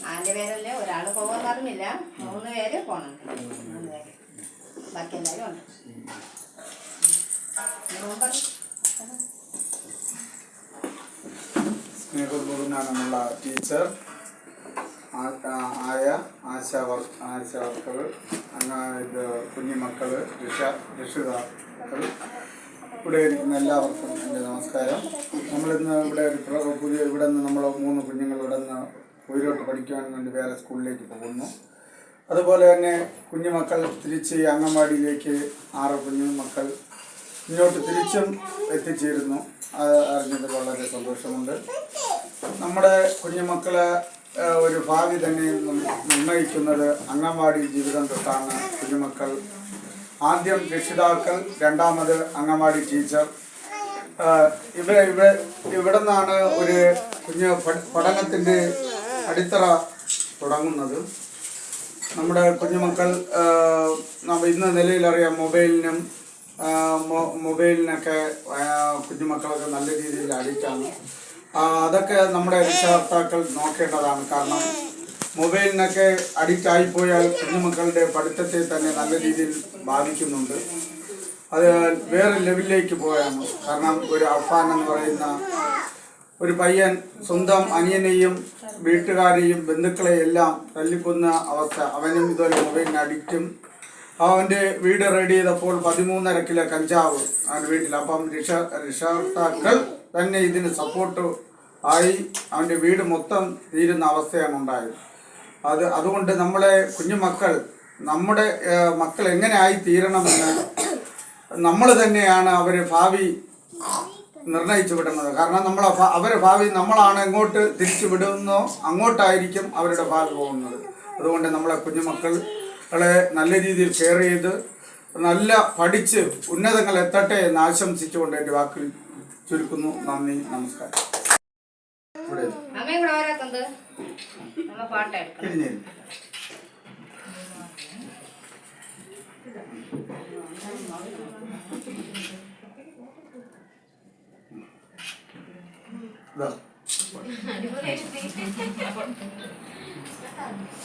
നാല് പേരല്ലേ ഒരാൾ പോകുമെന്ന് മൂന്ന് പേര് പോണം. ബാക്കി എല്ലാവരും ഉണ്ട്. ടീച്ചർ ആ- ആശാ ആയ ആശാ ആശാവർക്കർ അങ്ങ് ഇത് കുഞ്ഞുമക്കൾ രക്ഷ രക്ഷിതാക്കൾ. ഇവിടെ ഇരിക്കുന്ന എല്ലാവർക്കും എന്റെ നമസ്കാരം. നമ്മളിന്ന് ഇവിടെ പുതിയ ഇവിടെ നിന്ന് നമ്മൾ മൂന്ന് കുഞ്ഞുങ്ങൾ ഇവിടെ നിന്ന് ഉയരോട്ട് പഠിക്കാൻ വേണ്ടി വേറെ സ്കൂളിലേക്ക് പോകുന്നു. അതുപോലെ തന്നെ കുഞ്ഞുമക്കൾ തിരിച്ച് അംഗൻവാടിയിലേക്ക് ആറ് കുഞ്ഞുമക്കൾ ഇങ്ങോട്ട് തിരിച്ചും എത്തിച്ചേരുന്നു. അത് അറിഞ്ഞത് വളരെ സന്തോഷമുണ്ട്. നമ്മുടെ കുഞ്ഞുമക്കളെ ഒരു ഭാവി തന്നെ നിർണയിക്കുന്നത് അംഗൻവാടി ജീവിതം തൊട്ടാണ് കുഞ്ഞുമക്കൾ ആദ്യം രക്ഷിതാക്കൾ രണ്ടാമത് അംഗൻവാടി ടീച്ചർ. ഇവിടെ ഇവിടെ ഇവിടെ നിന്നാണ് ഒരു കുഞ്ഞ് പഠ- പഠനത്തിന്റെ അടിത്തറ തുടങ്ങുന്നത്. നമ്മുടെ കുഞ്ഞുമക്കൾ ഇന്ന് നിലയിലറിയാം മൊബൈലിനും മൊബൈലിനൊക്കെ കുഞ്ഞുമക്കളൊക്കെ നല്ല രീതിയിൽ അഡിക്റ്റാണ്. അതൊക്കെ നമ്മുടെ രക്ഷകർത്താക്കൾ നോക്കേണ്ടതാണ്. കാരണം മൊബൈലിനൊക്കെ അഡിക്റ്റ് ആയിപ്പോയാൽ കുഞ്ഞുമക്കളുടെ പഠിത്തത്തെ തന്നെ നല്ല രീതിയിൽ ബാധിക്കുന്നുണ്ട്. അത് വേറെ ലെവലിലേക്ക് പോയാണ്. കാരണം ഒരു അഫാൻ എന്ന് പറയുന്ന ഒരു പയ്യൻ സ്വന്തം അനിയനെയും വീട്ടുകാരെയും ബന്ധുക്കളെയും എല്ലാം തല്ലിക്കൊന്ന അവസ്ഥ. അവനും ഇതുപോലെ മൊബൈലിന് അഡിക്റ്റും അവന്റെ വീട് റെഡി ചെയ്തപ്പോൾ പതിമൂന്നര കിലോ കഞ്ചാവ് അവന്റെ വീട്ടിൽ. അപ്പം രക്ഷ രക്ഷകർത്താക്കൾ തന്നെ ഇതിന് സപ്പോർട്ട് ആയി അവന്റെ വീട് മൊത്തം തീരുന്ന അവസ്ഥയാണ് ഉണ്ടായത്. അത് അതുകൊണ്ട് നമ്മളെ കുഞ്ഞുമക്കൾ നമ്മുടെ മക്കൾ എങ്ങനെ ആയി തീരണമെന്ന് നമ്മൾ തന്നെയാണ് അവരെ ഭാവി നിർണയിച്ചു വിടുന്നത്. കാരണം നമ്മളെ ഭ- അവരെ ഭാവി നമ്മളാണ് എങ്ങോട്ട് തിരിച്ചു വിടുന്നോ അങ്ങോട്ടായിരിക്കും അവരുടെ ഭാവി പോകുന്നത്. അതുകൊണ്ട് നമ്മളെ കുഞ്ഞുമക്കളെ നല്ല രീതിയിൽ കെയർ ചെയ്ത് നല്ല പഠിച്ച് ഉന്നതങ്ങൾ എത്തട്ടെ എന്ന് ആശംസിച്ചുകൊണ്ട് എന്റെ വാക്കിൽ ചുരുക്കുന്നു. നന്ദി നമസ്കാരം. പാട്ടെടുക്കണം തിരിഞ്ഞില്ല ഇതാ